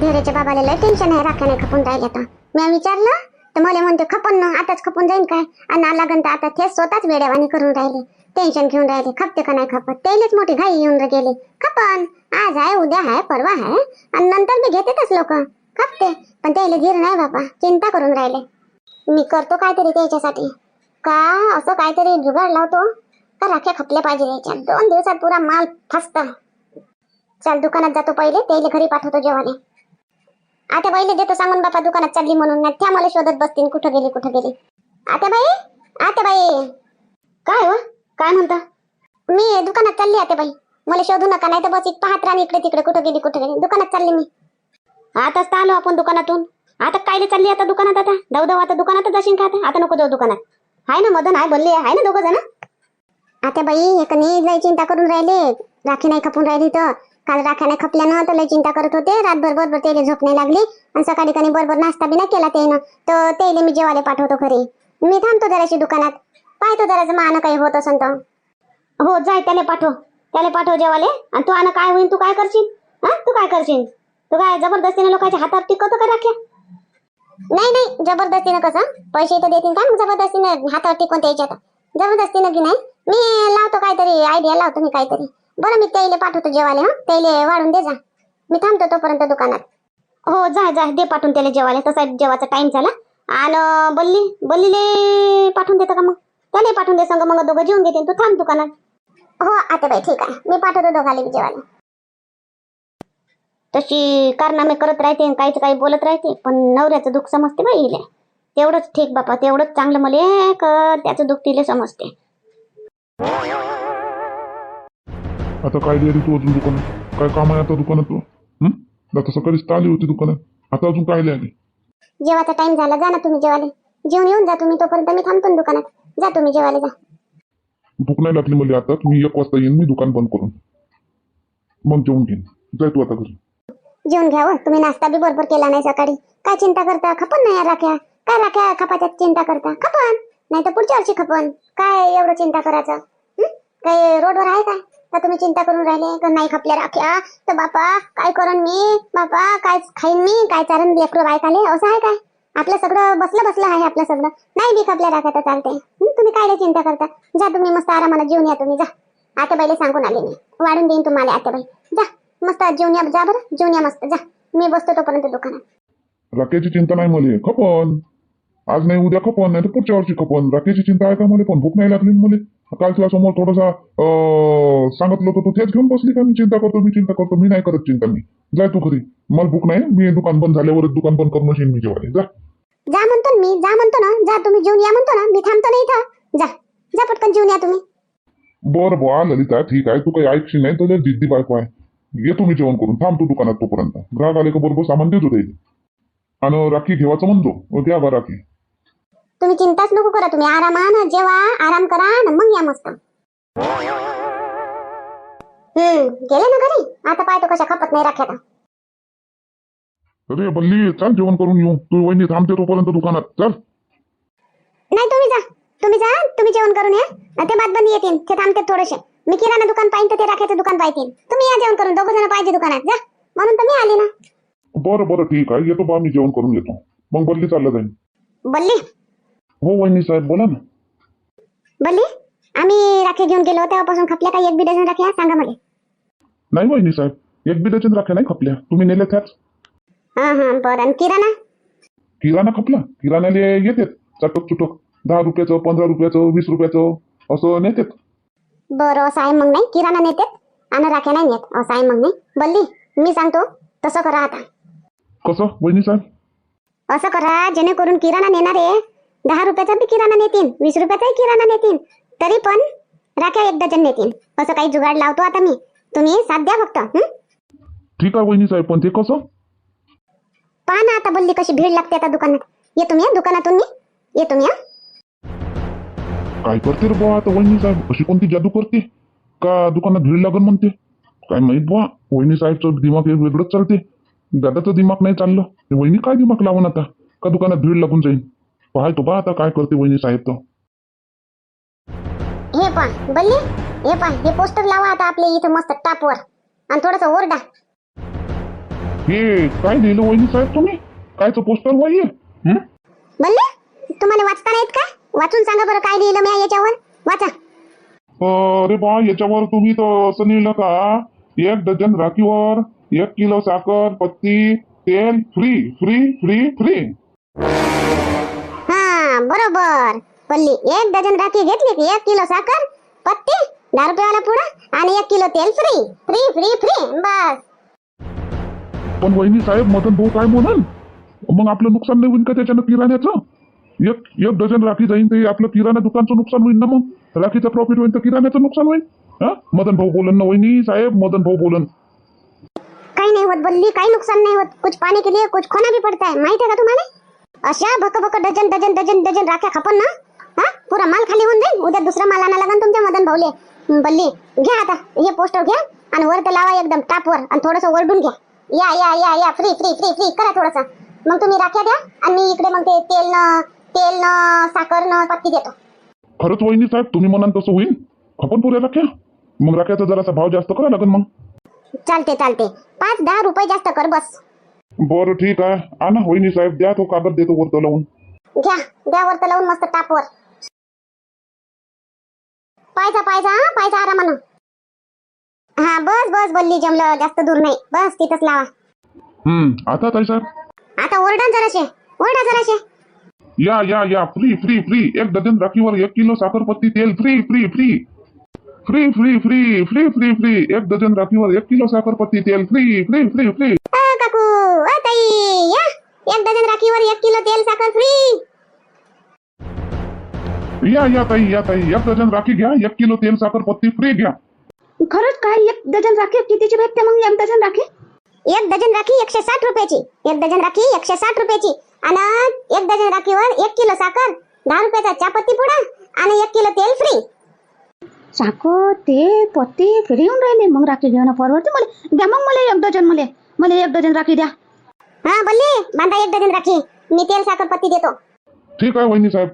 धीरेच्या बाबाला लय टेन्शन आहे राख्या नाही खपून राहिले तर. मी विचारलं तर मला म्हणते खपून ना आताच खपून जाईन काय? आणि लागन तर आता ते स्वतःच वेड्यावानी करून राहिले. टेन्शन घेऊन राहिले खपते का नाही खपत? तेलेच मोठी घाई येऊन गेले. खपन आज आहे उद्या आहे परवा आहे आणि नंतर बी घेतेच लोक. खपते पण त्याला धीर नाही बाबा चिंता करून राहिले. मी करतो काहीतरी त्याच्यासाठी. का? असं काहीतरी जुगाड लावतो? का राख्या खपल्या पाहिजे याच्या दोन दिवसात पुरा माल फसत. चल दुकानात जातो पहिले त्याला घरी पाठवतो जेवाले. आता पहिले देतो सांगून बापा दुकानात चालली म्हणून नाही त्या मला शोधत बसतील कुठं गेली कुठं गेली. आता बाई आता बाई. काय हो? काय म्हणता? मी दुकानात चालली आता बाई. मला शोधू नका नाही तर बस एक पाहत राहा इकडे तिकडे कुठं गेली कुठं गेली. दुकानात चालली मी. आताच तर आलो आपण दुकानातून. आता कायले चालली आता दुकानात आता? धाव धाव आता दुकानातच जाशील का आता? आता नको जाऊ दुकानात. हाय ना मदन हाय बोलले आहे. ना दोघं जण? आता बाई एक नाही चिंता करून राहिले. राखी नाही खपून राहिली तर. काल राख्या नाही खपल्यानं तर लय चिंता करत होते. रातभर बरोबर त्याला झोप नाही लागली आणि सकाळी कणी बरोबर नाश्ता बी नाही केला त्यानं. तर त्याला मी जेवायला पाठवतो खरी मी थांबतो जराशी दुकानात. पाहतो जराचं मान काही होत असन तर. हो जाय त्याला पाठव. त्याला पाठव जेवाले आणि तू आण काय होईन तू काय करशील? हा? तू काय करशील? तू काय जबरदस्तीने लोकांच्या हातात टिकवतो का राख्या? नाही नाही जबरदस्तीनं कसं? पैसे तर देतील का जबरदस्तीनं हातावर टिकवून त्याच्यात? जबरदस्तीनं की नाही. मी लावतो काहीतरी आयडिया लावतो मी काहीतरी. बरं मी त्याला पाठवतो जेवायला हा? त्याला वाढून दे जा. मी थांबतो तोपर्यंत दुकानात. हो जा जा दे पाठवून त्याला जेवायला. तसा जेवायचा टाइम झाला. आणि बल्ली बल्लीले पाठवून देतं का मग? त्याला पाठवून दे संग मग दोघं जेवून घेतील तू थांब दुकानात. हो आता बाई ठीक आहे. मी पाठवतो दोघाले बी जेवायला. तशी कारनामे करत राहते आणि काहीच काही बोलत राहते पण नवऱ्याचं दुःख समजते बाई हिला. तेवढंच ठीक बापा तेवढंच चांगलं मला त्याचं दुःख तिला समजते. आता काय लिहिली तू अजून दुकानात? काय काम आहे आता दुकानात तू हं? आता सकाळीच आली होती दुकानात. आता अजून काय लिहिली जेवायचा टाइम झाला जा ना तुम्ही जेवायला. जेवून येऊन जा तुम्ही तोपर्यंत मी थांबतो ना दुकानात. जा तुम्ही जेवायला जा. भूक नाही लागली मला आता मी एक वाजता येईन मी दुकान बंद करून. मग जेवून घेईन. जाय तू आता घरी. जेवून घ्या हो. तुम्ही नाश्ता बी बरोबर केला नाही सकाळी. काय चिंता करता? खपन नाही यार राख्या. काय राख्या खपाच्या चिंता करता? खपन. नाही तर पुढच्या वर्षी खपन. काय एवढं चिंता करायचं? हं? काय रोडवर आहे काय का तुम्ही चिंता करून राहिले? का नाही खपल्या राख्या तर बापा काय करण मी? बापा काय खाईन मी? काय चारण लेकरं बायकाले? असं आहे काय? आपलं सगळं बसलं बसलं आहे आपलं सगळं. नाही बी खपल्या राखा तर चालते तुम्ही काय चिंता करता? जा तुम्ही मस्त आरामाला जेवून या तुम्ही जा. आता पहिले सांगून आले मी. वाढून देईन तुम्हाला आता बाई जा मस्त जेवून या जा बरं. जेवून या मस्त जा. मी बसतो तोपर्यंत दुकानात. राखेची चिंता नाही मला. खपन. आज नाही उद्या खपन नाही तर पुढच्या वर्षी खपन. राखेची चिंता आहे का मला? पण भूक नाही लागली मला. काल तुला समोर थोडासा अं, सांगितलं होतं तू तेच घेऊन बसली का? मी चिंता करतो मी चिंता करतो मी नाही करत चिंता मी. जाय तू घरी. मला भूक नाही मी दुकान बंद झाल्यावरच दुकान बंद करून येईन मी जेवायला. जा. जा म्हणतो मी जा म्हणतो ना. जा तुम्ही जेवून या म्हणतो ना. मी थांबतो ना इथं. जा. जा पटकन जेवून या तुम्ही. बरं बुवा ललिता ठीक आहे. तू काही ऐकशी नाही तर जिद्दी बायको आहे. येतो मी जेवण करून. थांब तू दुकानात तोपर्यंत. ग्राहक आले का बरोबर सामान देतो ते. आणि राखी घेवायचं म्हणतो. द्या बा राखी. तुम्ही चिंताच नको करा तुम्ही. आरामानं जेवा आराम करा ना मग या मस्त. हम्म गेले ना घरी? आता पाहतो कशा खपत नाही राख्या. अरे बल्ली चाल जेवण करून येऊ. तू वहिनी थांबते तोपर्यंत दुकानात. चल. नाही तुम्ही जा. तुम्ही जा तुम्ही जेवण करून या. ते बंद येतील. ते थांबते थोडेसे. मी किराणा दुकान पाहिजे तर ते राख्याचं दुकान पाहिजे तुम्ही या जेवण करून. दोघं जण पाहिजे दुकानात. जा. म्हणून तर मी आले ना. बरं बरं ठीक आहे. येतो बा मी जेवण करून येतो. मग बल्ली चाललं जाईन. बल्ली? हो वहिनी साहेब बोला ना. बल्ली आम्ही राखी घेऊन गेलो तेव्हापासून खपल्या काही एक बी डझन राख्या सांगा मला. नाही वहिनी साहेब एक बी डझन राख्या नाही खपल्या. तुम्ही नेल्या त्याच हा हा बरं. आणि किराणा? किराणा खपला. किराण्याला येतात चटक चुटक दहा रुपयाचं पंधरा रुपयाचं वीस रुपयाचं असं नेतात. बरं असं आहे मग नाही? किराणा नेतेत? आणि राख्या नाही नेत. असं आहे मग नाही? बल्ली मी सांगतो तसं करा आता. कसं वहिनी साहेब? असं करा जेणेकरून किराणा नेणारे दहा रुपयाचा बी किराणा नेतील वीस रुपयाचाही किराणा नेतील तरी पण राख्या एक डझन नेतील असं काही जुगाड लावतो आता मी. तुम्ही साथ द्या फक्त हं? ठीक आहे वहिनी साहेब पण ते कसं? पहा ना आता बल्ली कशी भीड लागते आता दुकानात. येतो मी हं, दुकानातून मी. येतो मी हं. काय करते रे बुवा आता वहिनी साहेब? अशी कोणती जादू करते? का दुकानात भीड लागन म्हणते? काय माहीत बुवा वहिनी साहेबचं दिमाग हे वेगळंच चालते. दादाचं दिमाग नाही चाललं. वहिनी काय दिमाग लावून आता? का दुकानात भीड लागून जाईल पाहायतो बा आता काय करते वहिनी साहेब तर हे पहा बल्ली हे पहा हे पोस्टर लावा आता आपल्या इथं मस्त टापवर आणि थोडस ओरडा हे काय लिहिलं वहिनी साहेब तुम्ही? कायचं पोस्टर वही आहे हं? बोलले तुम्हाला वाचता येत का? वाचून सांगा बरं काय लिहिलं मी याच्यावर. वाचा. अरे बा याच्यावर तुम्ही तर असं लिहिलं का? एक डझन राखीवर एक किलो साखर पत्ती तेल फ्री फ्री फ्री फ्री बरोबर. पल्ली एक डझन राखी घेतली की एक किलो साखर पत्ती दहा रुपयावाला पुडा आणि एक किलो तेल फ्री फ्री फ्री फ्री बस. पण वहिनी साहेब मदन भाऊ काय बोलाल मग आपलं नुकसान नाही होईल का त्याच्यानं किराण्याचं? एक एक डझन राखी जाईन ते आपलं किराणा दुकानचं नुकसान होईल ना मग? राखीचं प्रॉफिट होईल तर किराण्याचं नुकसान होईल हा? मदन भाऊ बोलन ना वहिनी साहेब मदन भाऊ बोलन. काही नाही होत बोलली काही नुकसान नाही होत. कुछ पाने के लिए कुछ खोना भी पड़ता है माहीत आहे का तुम्हाला? अशा भक भक डझन डझन डझन डझन राख्या खापन ना? हा? पुरा माल खाली होऊन जाईल उद्या दुसरा माल आणा लागन तुमच्या मदन भाऊले. बल्ली घ्या आता. हे पोस्टर घ्या आणि वर ते लावा एकदम टापवर. आणि थोडस वरडून घ्या. या या या या. फ्री फ्री फ्री फ्री करा थोडस. मग तुम्ही राख्या द्या आणि मी इकडे मग ते तेल न तेल न साखर न पत्ती देतो. खरंच वहिनी साहेब तुम्ही म्हणाल तसं होईल खपन पुऱ्या राख्या. मग राख्याचा जरासा भाव जास्त करा लागेल मग. चालते चालते. पाच दहा रुपये जास्त कर बस. बरं ठीक आहे. आणा वहिनी साहेब द्या तो कागद देतो वरतो लावून. घ्या द्या वर लावून मस्त टापवर पायचा पायचा हा पायचा आरामानं. हा बस बस बोलली जमलं जास्त दूर नाही. बस तिथंच लावा. हम्म आता ताई साहेब? आता ओरडा जराशे ओरडा जराशे. या या या फ्री फ्री फ्री एक डझन राखीवर एक किलो साखरपत्ती तेल free free free free free free free free free एक डझन राखीवर एक किलो साखरपत्ती तेल फ्री फ्री फ्री फ्री काकू. ताई. या. एक डझन राखीवर एक किलो तेल साखर फ्री या या ताई या ताई. एक डझन राखी घ्या एक किलो तेल साखरपत्ती फ्री घ्या. खरंच काय? एक डझन राखी कितीची भेटते मग एक डझन राखी? एक डझन राखी एकशे साठ रुपयाची. एक डझन राखी एकशे साठ रुपयाची. आणि एक डझन राखीवर एक किलो साखर दहा रुपयाचा चापत्ती पुडा आणि एक किलो तेल फ्री साखर ते पत्ते फ्री येऊन राहिले. मग राखी घेऊन परवडते मला. द्या मग मला एक डझन मला. मला एक डझन राखी द्या हा बल्ले बांधा एक डझन राखी मी तेल साखर पत्ती देतो ठीक आहे वहिनी साहेब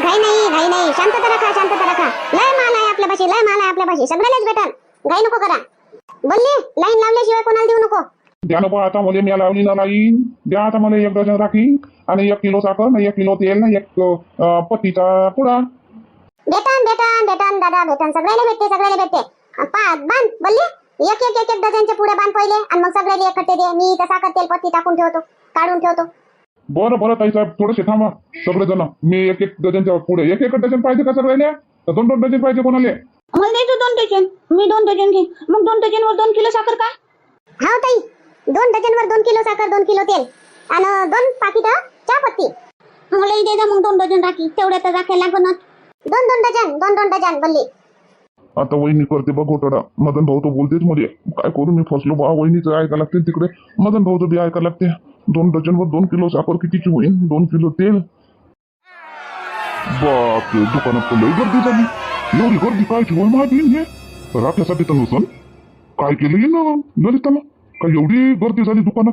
घाई नाही घाई नाही शांतता राखा शांतता राखा लय माल आहे आपल्यापाशी लय माल आहे आपल्यापाशी सगळ्यालाच भेटल घाई नको करा बोलले लाईन लावल्याशिवाय कोणाला देऊ नको द्या ना बा आता मला मी लावली ना लाईन द्या आता मला एक डझन राखी आणि एक किलो साखर ना एक किलो तेल ना एक अं, पत्तीचा पुडा भेटन भेटन भेटन दादा भेटन सगळ्याला भेटते सगळ्याला भेटते पा बाँध बोलले एक एक एक एक डझनचे पुढे बांध पहिले आणि मग सगळ्याला एकट्टे दे. मी इथं साखर तेल पत्ती टाकून ठेवतो काढून ठेवतो. बरं बरं ताई साहेब थोडेसे थांबा सगळेजण. मी एक एक डझनच्या पुढे. एक एक डझन पाहिजे का सगळ्याला? तर दोन दोन डझन पाहिजे कोणाला? मला द्यायचं दोन डझन. मी दोन डझन घे. मग दोन डझन वर दोन किलो साखर का? हा ताई दोन डझनवर दोन किलो साखर दोन किलो तेल. आणि दोन पाकिट चहा पत्ती. मला द्यायचा मग दोन डझन राखी. तेवढ्या तर राख्या लागणार दोन दोन डझन दोन दोन डझन बोलली. आता वहिनी करते बघ घोटाळा मदन भाऊ तर बोलतेच मध्ये काय करू मी फसलो बा वहिनीचं ऐकायला लागते तिकडे. मदन भाऊ तर बी ऐकायला लागते. दोन डझनवर दोन किलो साखर कितीची होईल दोन किलो तेल? बाप दुकानात तर लई गर्दी झाली. एवढी गर्दी कायची होय माहिती हे. राखण्यासाठी तर नसून काय केलं ना ललिताला? काय एवढी गर्दी झाली दुकानात?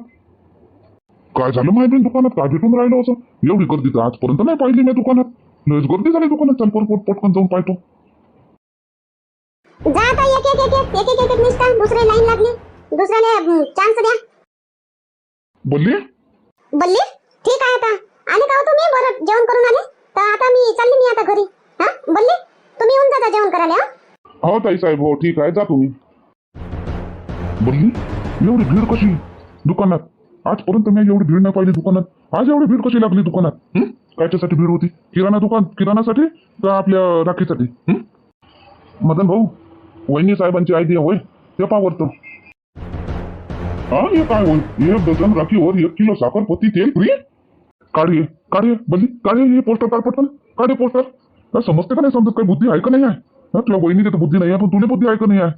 काय झालं माहिती दुकानात? काय भेटून राहिलं असं? एवढी गर्दी तर आजपर्यंत नाही पाहिली मी दुकानात. लयच गर्दी झाली दुकानात. चल पटकन जाऊन पाहतो. जा आता एक एक एक एक एक एक एक निष्ठा दुसरे लाईन लागली. दुसऱ्याने चान्स द्या. बोलली? बोलली? ठीक आहे आता. आले का हो तुम्ही? बरं जेवण करून आले? तर आता मी चालली मी आता घरी. हा? बोलली? तुम्ही येऊन जाता जेवण करायला हो? ताई साहेब हो ठीक आहे जा तुम्ही. बोलली? एवढी भीड कशी? दुकानात. आजपर्यंत मी एवढी भीड नाही पाहिली दुकानात. आज एवढी भीड कशी लागली दुकानात? हं? कायच्यासाठी भीड होती? किराणा दुकान किराणासाठी का आपल्या राखीसाठी? मदन भाऊ वहिनी साहेबांची आयडिया होय ते पावरतो हा हे काय होईल एक डझन राखीवर एक किलो साखर पत्ती तेल फ्री? काढे काढे बल्ली काढे हे पोस्टर काय पटकन. काढे पोस्टर. काय समजते का नाही समजत? काही बुद्धी आहे का नाही आहे? तुला वहिनी तर बुद्धी नाही आहे पण तुला बुद्धी आहे का नाही आहे?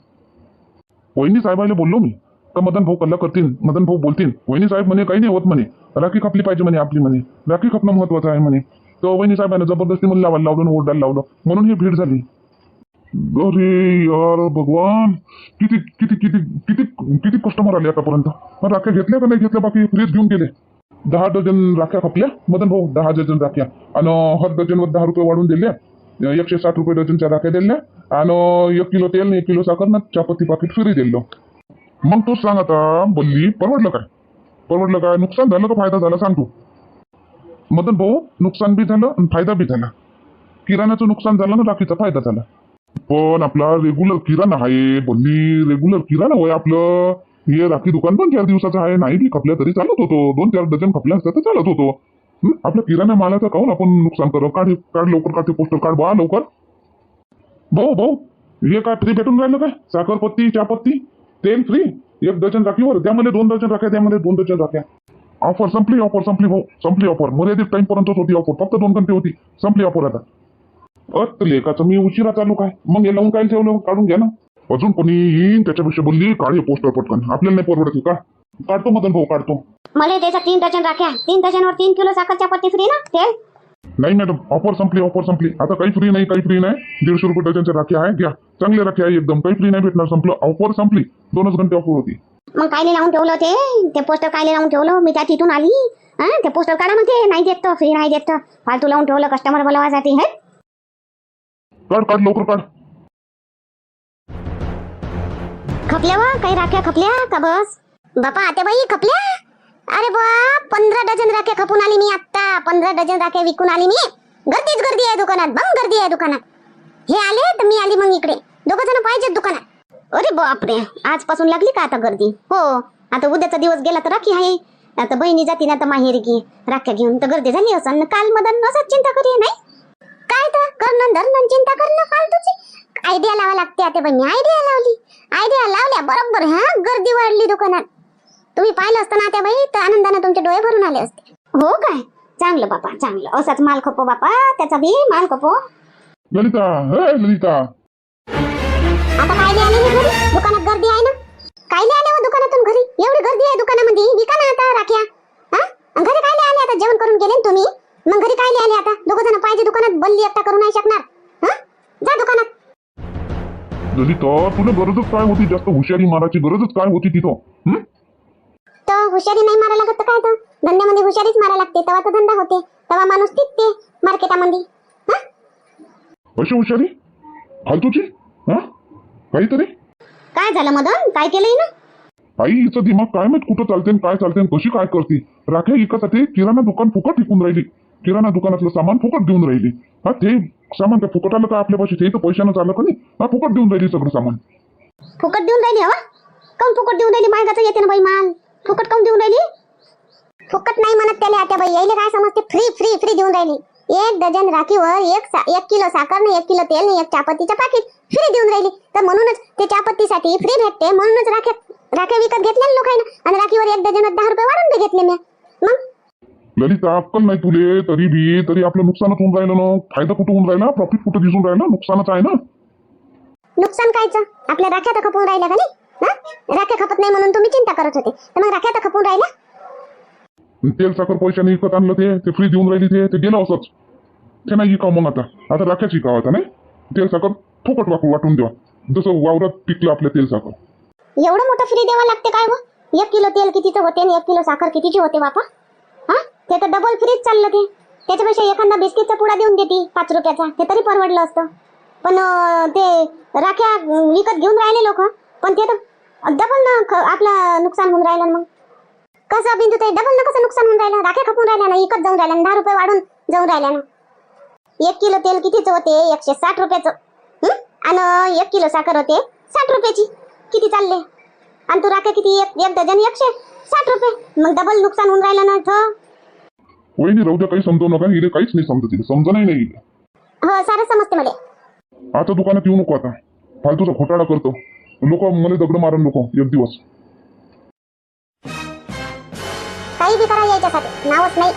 वहिनी साहेबाला बोललो मी का मदन भाऊ कल्ला करतील मदन भाऊ बोलतील. वहिनी साहेब म्हणे काही नाही होत म्हणे. राखी खपली पाहिजे म्हणे आपली म्हणे. राखी खपणं महत्वाचं आहे म्हणे. तर वहिनी साहेबांना जबरदस्ती मला लावायला लावलं आणि ओरडायला लावलं. म्हणून ही भीड झाली. अरे यार भगवान. किती किती किती किती किती कस्टमर आले आतापर्यंत? मग राख्या घेतल्या का नाही घेतल्या? बाकी फ्रीज घेऊन गेले. दहा डझन राख्या खपल्या. मदन भाऊ दहा डझन राख्या. आणि हर डझनवर दहा रुपये वाढून दिल्या एकशे साठ रुपये डझनच्या राख्या दिल्या. आणि एक किलो तेल एक किलो साखर ना चहापत्ती पाकिट फ्री दिलं. मग तूच सांग आता बोलली परवडलं काय? परवडलं काय? नुकसान झालं का फायदा झाला? सांग तू. मदन भाऊ नुकसान बी झालं आणि फायदा बी झाला. किराण्याचं नुकसान झालं ना राखीचा फायदा झाला. पण आपला रेग्युलर किराणा आहे बोलली रेग्युलर किराणा होय आपलं. हे राखी दुकान पण चार दिवसाचं आहे नाही बी खपल्या तरी चालत होतो. दोन चार डझन खपल्या असत्या तर चालत होतो. आपल्या किराणा मालाचं काहून आपण नुकसान करू काढ काढ लवकर काढ ते पोस्टर काढ बा लवकर. भाऊ भाऊ हे काय फ्री भेटून राहिलं काय? साखरपत्ती चहापत्ती तेल फ्री एक डझन राखीवर? त्यामध्ये दोन डझन राख्या त्यामध्ये दोन डझन राख्या. ऑफर संपली ऑफर संपली भाऊ. संपली ऑफर मर्यादित टाइम पर्यंतच होती ऑफर फक्त दोन घंटे होती. संपली ऑफर आता. अत लेखाचं मी उशिरा चालू काय? मग हे लावून काय ठेवलं? काढून घ्या ना. अजून कोणी येईन त्याच्यापेक्षा बोलली काढ हे पोस्टर पटकन. आपल्याला नाही परवडत का? काढतो मदन भाऊ काढतो. मला त्याचा तीन डझन राख्या तीन डझनवर तीन किलो साखरच्या पत्ती फ्री ना तेल नाही मॅडम ऑफर संपली ऑफर संपली. आता काही फ्री नाही काही फ्री नाही. दीडशे रुपये डझनच्या राख्या आहे घ्या. चांगले राख्या आहे एकदम. काही फ्री नाही भेटणार संपलं. ऑफर संपली. दोनच घंटे ऑफर होती. मग कायले लावून ठेवलं ते? ते पोस्टर कायले लावून ठेवलं? मी त्या तिथून आली. हा ते पोस्टर काढा म्हणते. नाही देत तो फ्री नाही देत तो. फालतू लावून ठेवलं कस्टमर बोलवासाठी हे? काढ काढ लवकर काढ. खपल्या वा? काही राख्या खपल्या का बस? बापा आते बाई खपल्या? अरे बा पंधरा डझन राख्या खपून आली मी आता पंधरा डझन राख्या विकून आली मी. गर्दीच गर्दी आहे दुकानात बंग गर्दी आहे दुकानात. हे आले तर मी आली मग इकडे. दोघ जण पाहिजेत दुकानात. अरे बापरे आजपासून लागली का आता गर्दी? हो आता उद्याचा दिवस गेला तर राखी आहे. आता बहिणी जाती ना तर माहेरी की राख्या घेऊन. तर गर्दी झाली असं. काल मदन असंच चिंता करी नाही? काय तर करणं धरणं चिंता करणं फालतूची? आयडिया लावा लागते आता बहिणी आयडिया लावली. आयडिया लावल्या बरोबर हा? गर्दी वाढली दुकानात. तुम्ही पाहिलं असतं ना त्या बाई तर आनंदाने तुमचे डोळे भरून आले असते. हो काय? चांगलं बापा चांगलं. असाच माल खपो बापा त्याचा बी माल खपो ललिता हे ललिता. आता कायले आले हे घरी? दुकानात गर्दी आहे ना? कायले आले हो दुकानातून घरी? एवढी गर्दी आहे दुकानामध्ये? विका ना आता राख्या हा. घरी कायले आले आता? जेवण करून गेले तुम्ही? मग घरी कायले आले आता? दोघ जण पाहिजे बल्ली एकटा करू नाही शकणार. हा? जा दुकानात. ललिता तुला गरजच काय होती? जास्त हुशारी मारायची गरजच काय होती तिथं? हं? तर हुशारी नाही मारा लागत तर काय तर धंद्यामध्ये हुशारीच मारा लागते तेव्हा तर धंदा होते तेव्हा माणूस टिकते मार्केटामध्ये. हा? अशी हुशारी? फालतूची हा? काहीतरी? काय झालं मदन? काय केलंय ना? आई हिचं दिमाग काय माहीत कुठं चालते आणि काय चालते आणि कशी काय करते? राख्या विकासाठी किराणा दुकान फुकट विकून राहिली. किराणा दुकानातलं सामान फुकट देऊन राहिली. हा ते सामान काय फुकट आलं का आपल्यापाशी ते तर पैशानं चाललं का नाही? हा फुकट देऊन राहिली सगळं सामान. फुकट देऊन राहिली हवा? काऊन फुकट देऊन राहिली? महागाचं येते ना बाई माल. फुकट काऊन देऊन राहिली? फुकट नाही म्हणत त्याला आता बाई. यायला काय समजते? फ्री फ्री फ्री देऊन राहिली. एक डझन राखीवर एक सा- एक किलो साखर नाही एक किलो तेल नाही एक चहापत्तीचं पाकिट फ्री देऊन राहिली. तर म्हणूनच ते चहापत्तीसाठी फ्री भेटते. म्हणूनच राखे राखे विकत घेतल्या लोकांना आणि राखीवर एक डझन दहा रुपये वाढून बी घेतले मी मग? ललिता अक्कल नाही तुले तरी बी तरी आपलं नुकसानच होऊन राहिलं ना. फायदा कुठं होऊन राहिला? प्रॉफिट कुठं दिसून राहिलं? नुकसानच आहे ना. नुकसान कायचं? आपल्या राख्या तर खपून राहिल्या का नाही? हा? राख्या खपत नाही म्हणून तुम्ही चिंता करत होते. तर मग राख्या तर खपून राहिल्या? तेल साखर पैशाने विकत आणलं ते ते फ्री देऊन राहिली ते ते गेलं असंच. ते नाही विकाव मग आता. आता राख्याच विकाव आता नाही? तेल साखर फुकट वाटून वाटून द्या. जसं वावरात पिकलं आपलं तेल साखर. एवढं मोठं फ्री द्यावं लागते काय व एक किलो तेल कितीचं होते आणि एक किलो साखर कितीची होते बापा? हा ते तर डबल फ्रीज चाललं ते. त्याच्यापेक्षा एखादा बिस्किटचा पुडा देऊन देते पाच रुपयाचा. ते तरी परवडलं असतं. पण ते राख्या विकत घेऊन राहिले लोक. पण ते तर डबल ना आपलं नुकसान होऊन राहिलं ना मग. कसं बिंदू ते डबल ना कसं नुकसान होऊन राहिलं? राख्या खपून राहिल्या ना विकत जाऊन राहिल्या ना दहा रुपये वाढून जाऊन राहिल्या ना. एक किलो तेल कितीचं होते? एकशे साठ रुपयाचं. आणि एक किलो साखर होते? साठ रुपयाची. किती चालले? आणि तू राख्या किती? एक एक डझन एकशे साठ रुपये. मग डबल नुकसान होऊन राहिलं ना इथं वहिनी राहू द्या काही समजू नका हिरे काहीच नाही समजत तिथे समजा नाही हिला. हो सारं समजते मला। आता दुकानात येऊ नको आता? फालतूचा घोटाळा करतो। लोक मला दगड मारण नको एक दिवस। काही बी करा यायच्यासाठी नावच नाही.